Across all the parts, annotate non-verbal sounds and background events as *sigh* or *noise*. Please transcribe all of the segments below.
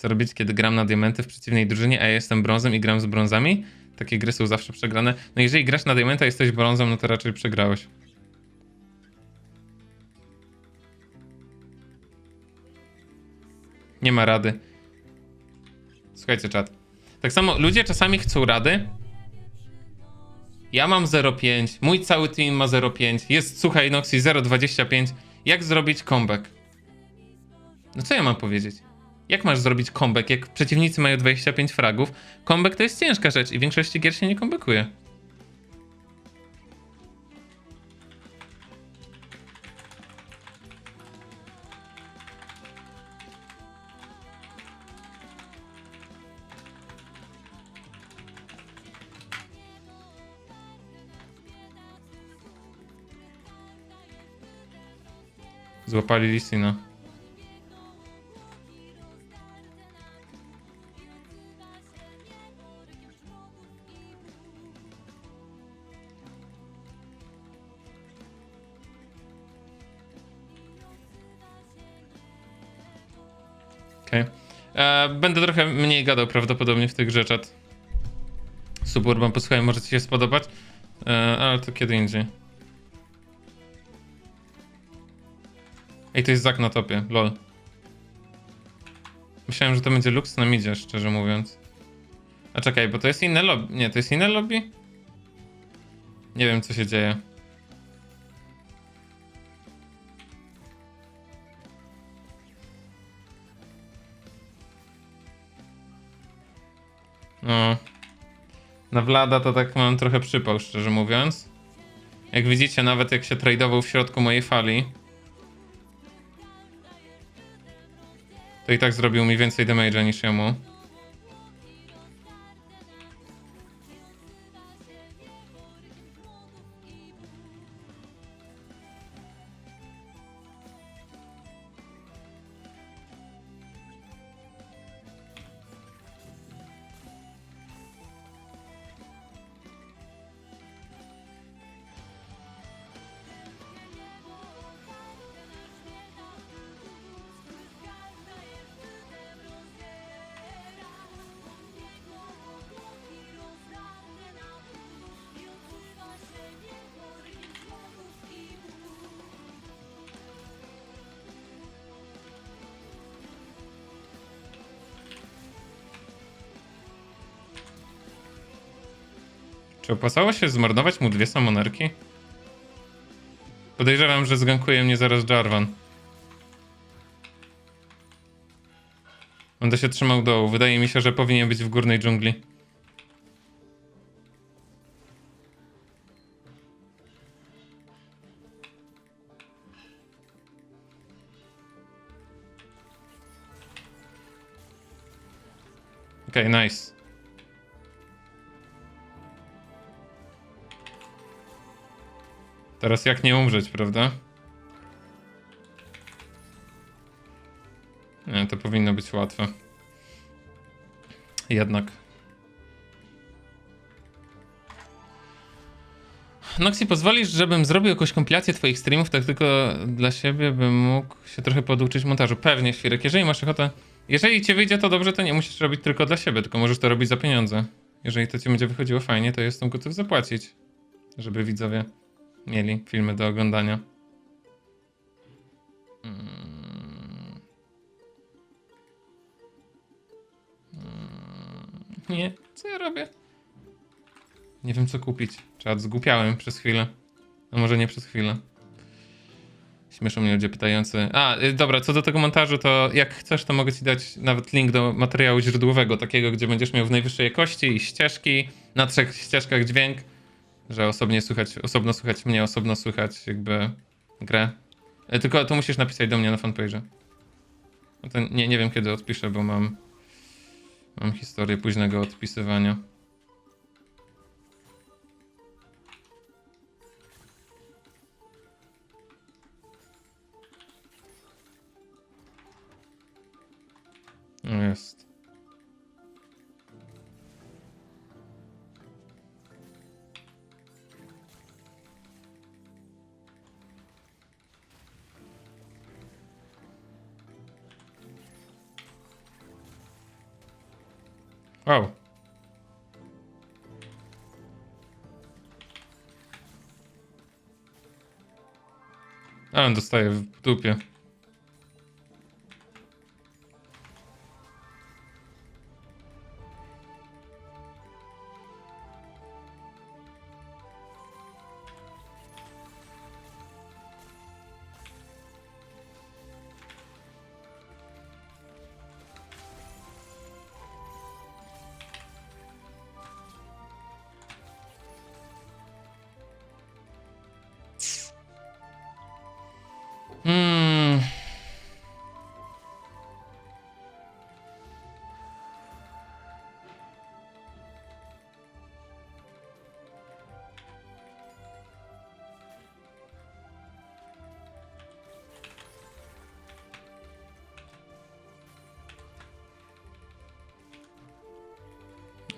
Co robić, kiedy gram na diamenty w przeciwnej drużynie, a ja jestem brązem i gram z brązami? Takie gry są zawsze przegrane. No jeżeli grasz na diamenta i jesteś brązem, no to raczej przegrałeś. Nie ma rady. Słuchajcie, czat. Tak samo ludzie czasami chcą rady. Ja mam 0,5, mój cały team ma 0,5, jest słuchaj Noxy 0,25. Jak zrobić comeback? No co ja mam powiedzieć? Jak masz zrobić comeback, jak przeciwnicy mają 25 fragów? Comeback to jest ciężka rzecz i w większości gier się nie comebackuje. Złapali Lisina. Będę trochę mniej gadał prawdopodobnie w tych grze, czat. Suburban, posłuchaj, może ci się spodobać, e, ale to kiedy indziej. Ej, to jest Zak na topie, lol. Myślałem, że to będzie Lux na midzie, szczerze mówiąc. A czekaj, bo to jest inne lobby. Nie, to jest inne lobby? Nie wiem, co się dzieje. No. Na Vlada to tak mam trochę przypał, szczerze mówiąc. Jak widzicie, nawet jak się tradował w środku mojej fali, to i tak zrobił mi więcej damage'a niż jemu. Czy opłacało się zmarnować mu dwie samonerki? Podejrzewam, że zgankuje mnie zaraz Jarvan. Będę się trzymał dołu. Wydaje mi się, że powinien być w górnej dżungli. Okej, okay, nice. Teraz jak nie umrzeć, prawda? Nie, to powinno być łatwe. Jednak. Noxy, pozwolisz, żebym zrobił jakąś kompilację twoich streamów, tak tylko dla siebie, bym mógł się trochę poduczyć montażu. Pewnie, Świrek, jeżeli masz ochotę... Jeżeli ci wyjdzie to dobrze, to nie musisz robić tylko dla siebie, tylko możesz to robić za pieniądze. Jeżeli to ci będzie wychodziło fajnie, to jestem gotów zapłacić, żeby widzowie mieli filmy do oglądania. Mm. Mm. Nie, co ja robię? Nie wiem co kupić. Czad, zgłupiałem przez chwilę. No może nie przez chwilę. Śmieszą mnie ludzie pytający. A, y, dobra, co do tego montażu, to jak chcesz, to mogę ci dać nawet link do materiału źródłowego, takiego, gdzie będziesz miał w najwyższej jakości i ścieżki, na trzech ścieżkach dźwięk, że osobnie słychać, osobno słychać mnie, osobno słychać jakby grę. E, Tylko to musisz napisać do mnie na fanpage'ze. No to nie, nie wiem kiedy odpiszę, bo mam mam historię późnego odpisywania. No jest. Wow. A on dostaje w dupie.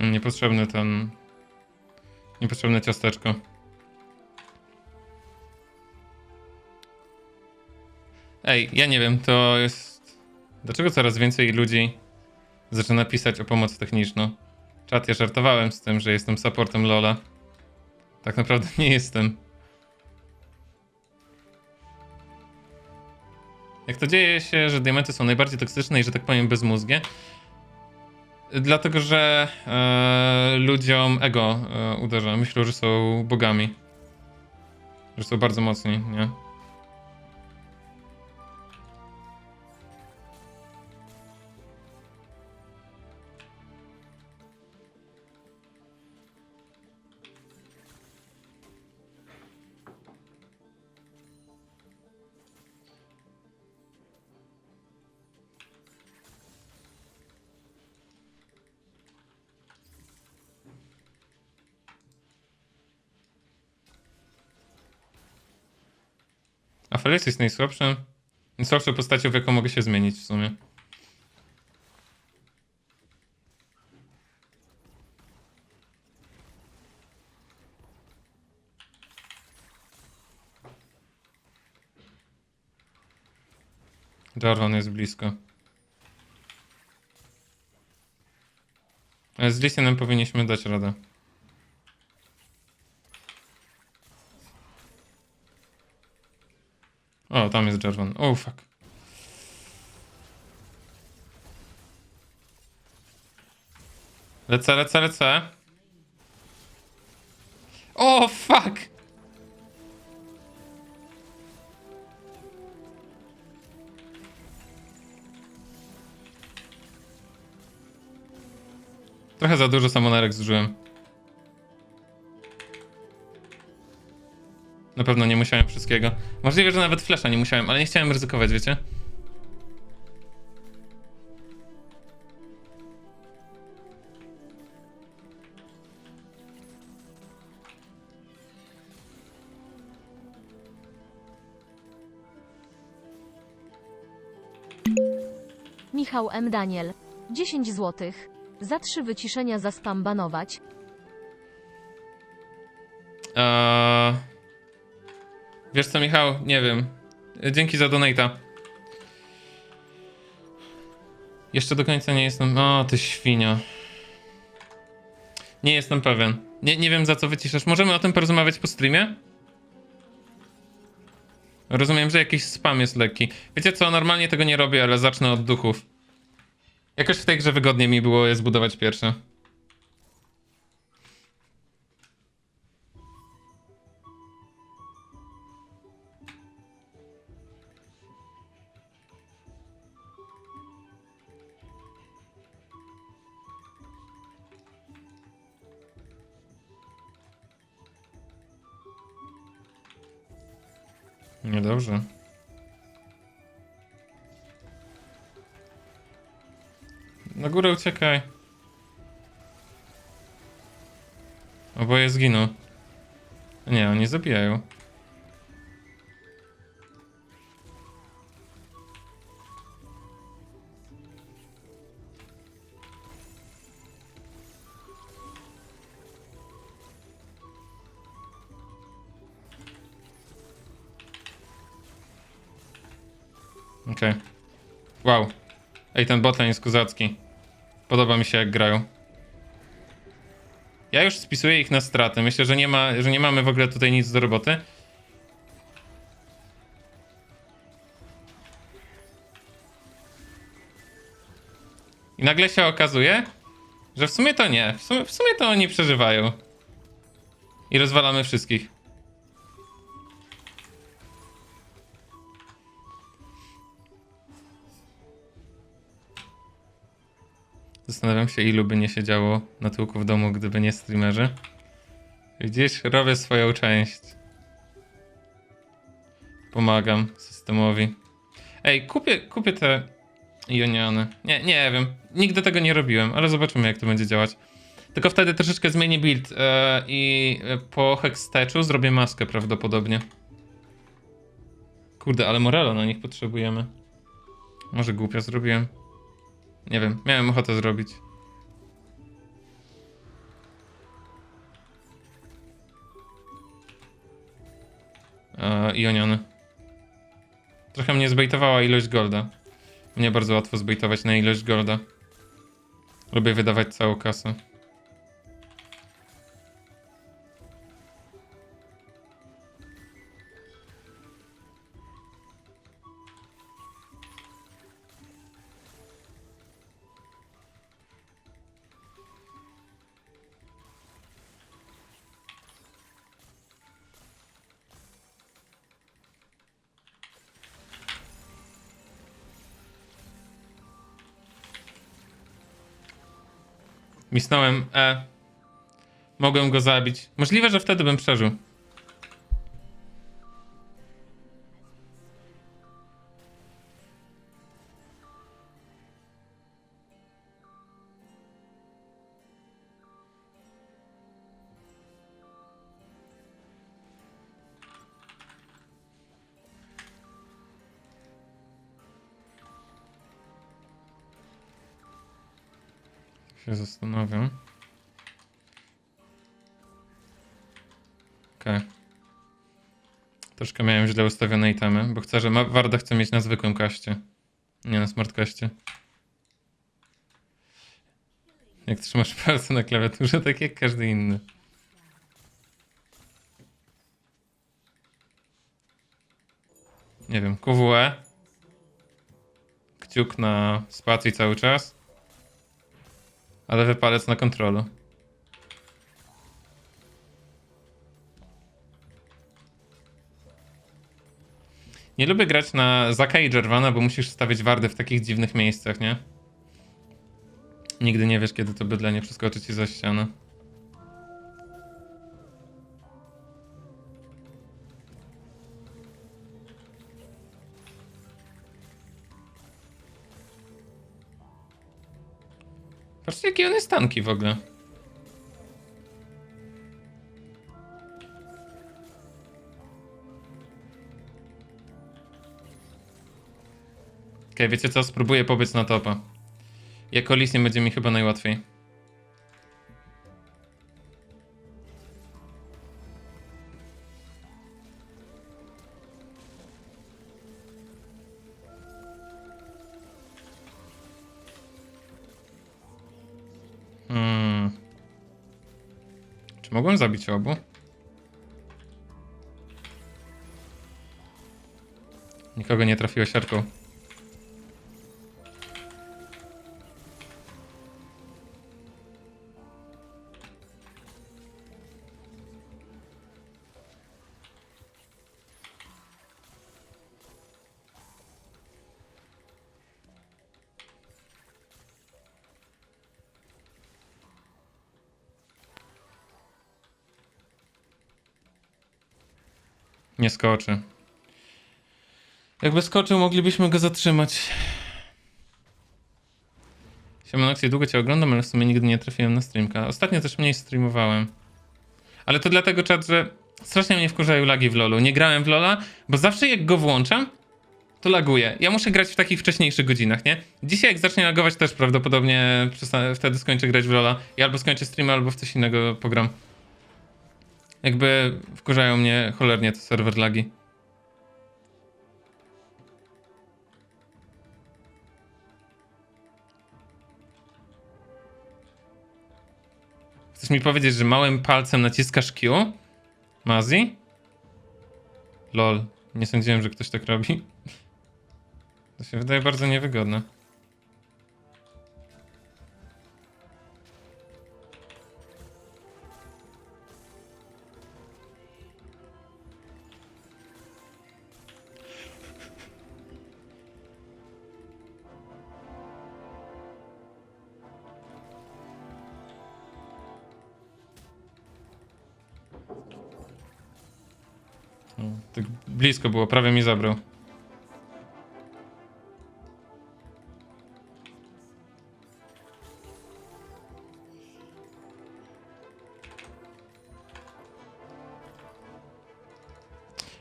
Niepotrzebny ten. Niepotrzebne ciasteczko. Ej, ja nie wiem, to jest. Dlaczego coraz więcej ludzi zaczyna pisać o pomoc techniczną? Czat, ja żartowałem z tym, że jestem supportem Lola. Tak naprawdę nie jestem. Jak to dzieje się, że diamenty są najbardziej toksyczne i że tak powiem bezmózgie? Dlatego, że e, ludziom ego e, uderza. Myślą, że są bogami. Że są bardzo mocni, nie? Felix jest najsłabszym. Najsłabszą postacią, w jaką mogę się zmienić w sumie. Jarvan jest blisko. Z Lisienem powinniśmy dać radę. O, tam jest Jarvan. Oh, fuck. Lecę, lecę, lecę. O, fuck! Trochę za dużo samonerek zużyłem. Na pewno nie musiałem wszystkiego. Możliwe, że nawet flesza nie musiałem, ale nie chciałem ryzykować, wiecie? Michał M. Daniel. 10 zł. Za trzy wyciszenia za spam banować. Eee... Wiesz co, Michał? Nie wiem. Dzięki za donata. Jeszcze do końca nie jestem. O, ty świnio. Nie jestem pewien. Nie, nie wiem za co wyciszasz. Możemy o tym porozmawiać po streamie? Rozumiem, że jakiś spam jest lekki. Wiecie co, normalnie tego nie robię, ale zacznę od duchów. Jakoś w tej grze wygodnie mi było je zbudować pierwsze. Niedobrze. Na górę uciekaj. Oboje zginą. Nie, oni zabijają. Okej. Wow. Ej, ten botlane jest kozacki. Podoba mi się jak grają. Ja już spisuję ich na straty. Myślę, że nie, ma, że nie mamy w ogóle tutaj nic do roboty. I nagle się okazuje, że w sumie to nie. W sumie, w sumie to oni przeżywają. I rozwalamy wszystkich. Zastanawiam się, ilu by nie siedziało na tyłku w domu, gdyby nie streamerzy. Widzisz, robię swoją część. Pomagam systemowi. Ej, kupię, kupię te joniany. Nie, nie wiem. Nigdy tego nie robiłem, ale zobaczymy, jak to będzie działać. Tylko wtedy troszeczkę zmienię build e, i po hexteczu zrobię maskę prawdopodobnie. Kurde, ale Morello na nich potrzebujemy. Może głupio zrobiłem. Nie wiem, miałem ochotę zrobić. E, Ioniony. Trochę mnie zbejtowała ilość golda. Mnie bardzo łatwo zbejtować na ilość golda. Lubię wydawać całą kasę. Misnąłem E. Mogłem go zabić. Możliwe, że wtedy bym przeżył. Się zastanawiam. Okej. Troszkę miałem źle ustawione itemy, bo chcę, że Warda chce mieć na zwykłym kaście. Nie na smart kaście. Jak trzymasz *laughs* palce na klawiaturze, tak jak każdy inny. Nie wiem, QWE. Kciuk na spacji cały czas. Ale wypalec na kontrolu. Nie lubię grać na Zaka i Jarvana, bo musisz stawiać wardy w takich dziwnych miejscach, nie? Nigdy nie wiesz, kiedy to bydlenie przeskoczy ci za ścianę. Patrzcie, jakie on jest tanki w ogóle. Okej, wiecie co? Spróbuję pobyć na topa. Jako Lis nie będzie mi chyba najłatwiej. Mogłem zabić obu? Nikogo nie trafiło siatką. Nie skoczy. Jakby skoczył, moglibyśmy go zatrzymać. Siemanoxie, długo cię oglądam, ale w sumie nigdy nie trafiłem na streamka. Ostatnio też mniej streamowałem. Ale to dlatego, czat, że strasznie mnie wkurzają lagi w LoLu. Nie grałem w LoLa, bo zawsze jak go włączam, to laguje. Ja muszę grać w takich wcześniejszych godzinach, nie? Dzisiaj jak zacznie lagować też prawdopodobnie wtedy skończę grać w LoLa. I albo skończę streama, albo w coś innego pogram. Jakby wkurzają mnie cholernie te serwer lagi. Chcesz mi powiedzieć, że małym palcem naciskasz Q? Mazi? Lol. Nie sądziłem, że ktoś tak robi. *laughs* To się wydaje bardzo niewygodne. Tak blisko było, prawie mi zabrał.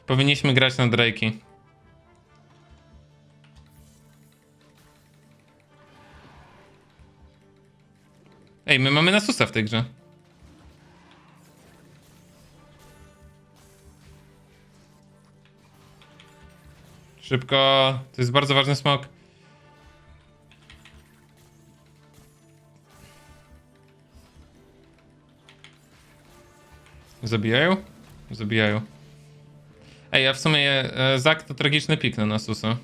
Powinniśmy grać na Drake'i. Ej, my mamy Nasusa w tej grze. Szybko. To jest bardzo ważny smok. Zabijają? Zabijają. Ej, a w sumie e, Zak to tragiczny pik na Nasusa.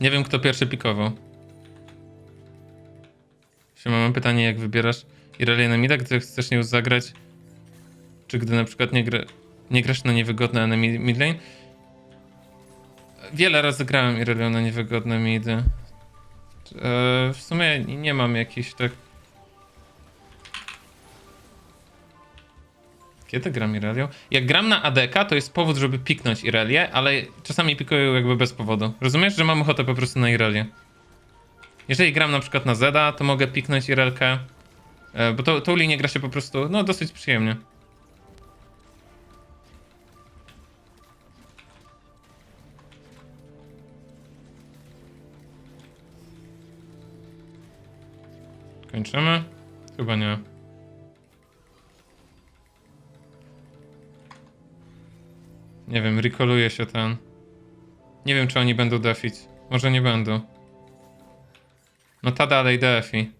Nie wiem, kto pierwszy pikował. Siema, mam pytanie, jak wybierasz Irelia na mida, gdy chcesz nią zagrać? Czy gdy na przykład nie, gra, nie grasz na niewygodne enemy midlane? Wiele razy grałem Irelią na niewygodne midy. E, w sumie nie mam jakichś tak... Kiedy gram Irelią? Jak gram na ADK, to jest powód, żeby piknąć Irelię, ale czasami pikuję jakby bez powodu. Rozumiesz, że mam ochotę po prostu na Irelię. Jeżeli gram na przykład na Zeda, to mogę piknąć Irelkę, e, bo to, tą linię gra się po prostu, no, dosyć przyjemnie. Kończymy? Chyba nie. Nie wiem, rekoluje się ten. Nie wiem, czy oni będą defić. Może nie będą. No ta dalej defi.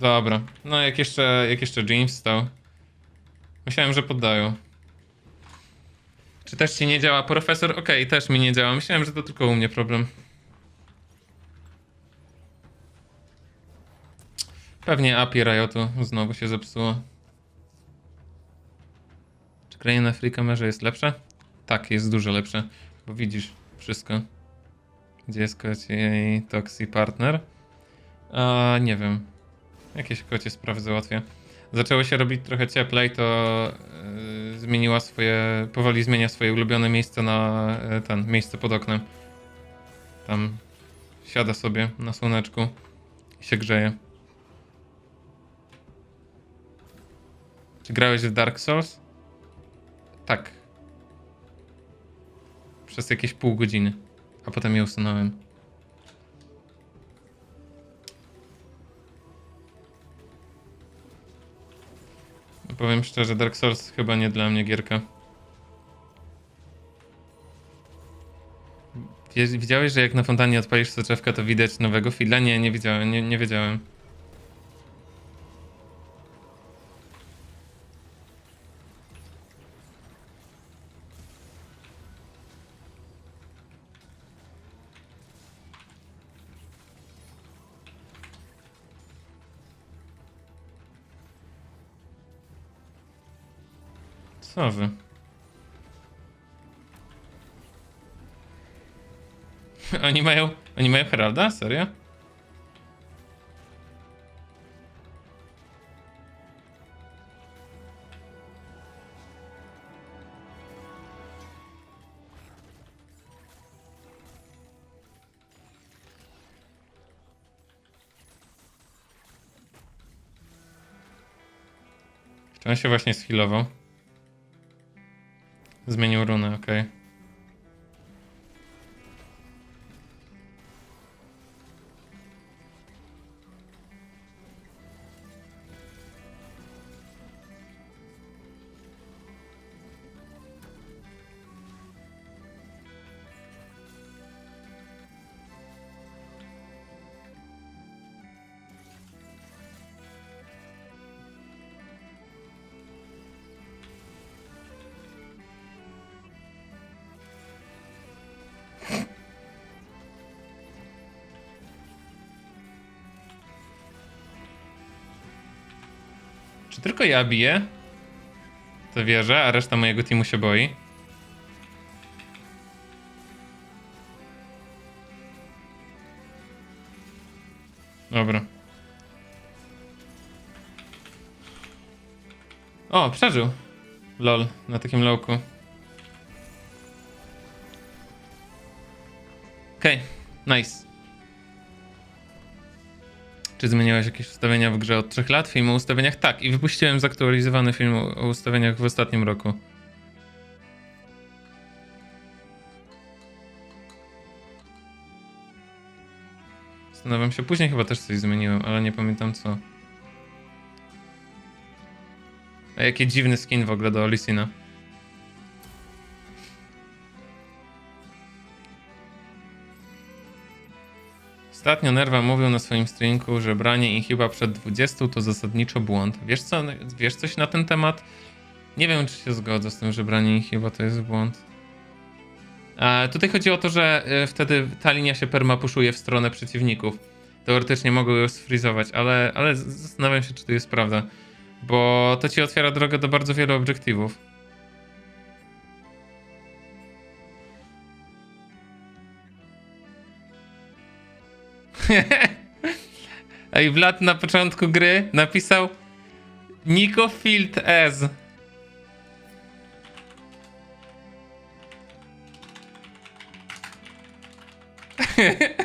Dobra. No jak jeszcze, jak jeszcze James stał. Myślałem, że poddają. Czy też ci nie działa profesor? Okej, też mi nie działa. Myślałem, że to tylko u mnie problem. Pewnie API Riotu znowu się zepsuło. Czy granie na free jest lepsze? Tak, jest dużo lepsze, bo widzisz wszystko. Gdzie jest kocie i Toxi Partner? A, nie wiem. Jakieś kocie sprawy załatwię. Zaczęło się robić trochę cieplej, to yy, zmieniła swoje, powoli zmienia swoje ulubione miejsce na yy, ten, miejsce pod oknem. Tam siada sobie na słoneczku i się grzeje. Czy grałeś w Dark Souls? Tak. Przez jakieś pół godziny. A potem je usunąłem. Powiem szczerze, Dark Souls chyba nie dla mnie gierka. Widziałeś, że jak na fontannie odpalisz soczewkę, to widać nowego fila? Nie, nie widziałem, nie, nie wiedziałem. Co wy? *laughs* Oni mają. Oni mają Heralda? Serio? Czy on się właśnie schilował? Zmienił runę, okej. Tylko ja biję? To wierzę, a reszta mojego teamu się boi. Dobra. O, przeżył. Lol, na takim lowku. Okej, nice. Czy zmieniałeś jakieś ustawienia w grze od 3 lat? Film o ustawieniach? Tak, i wypuściłem zaktualizowany film o o ustawieniach w ostatnim roku. Zastanawiam się, później chyba też coś zmieniłem, ale nie pamiętam co. A jaki dziwny skin w ogóle do Olisina. Ostatnio Nerwa mówił na swoim streamku, że branie Inhiba przed 20 to zasadniczo błąd. Wiesz co, wiesz coś na ten temat? Nie wiem, czy się zgodzę z tym, że branie Inhiba to jest błąd. A tutaj chodzi o to, że y, wtedy ta linia się permapuszuje w stronę przeciwników. Teoretycznie mogą ją sfrizować, ale, ale zastanawiam się, czy to jest prawda. Bo to ci otwiera drogę do bardzo wielu obiektywów. Ej, Vlad na początku gry napisał Nico Field S. *laughs*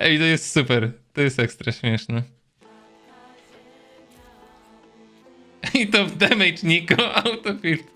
Ej, to jest super. To jest ekstra śmieszne. I to w damage Nico autofield.